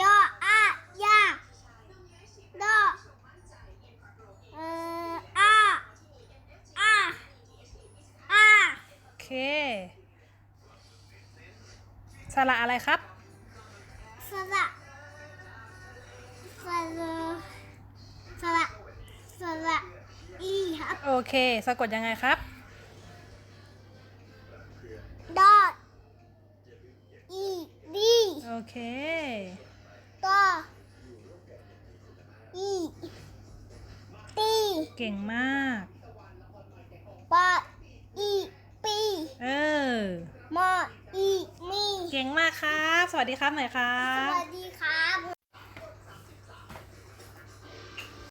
ยออะยาดอเอ่ออาอาอาโอเคสระอะไรครับ สระสระสระสระอีครับโอเค สะกดยังไงครับ ดออีดีโอเค ต่ออีตีเก่งมากปออีปีเออมออีมี เก่งมากครับ สวัสดีครับหน่อยครัสบ วัสดี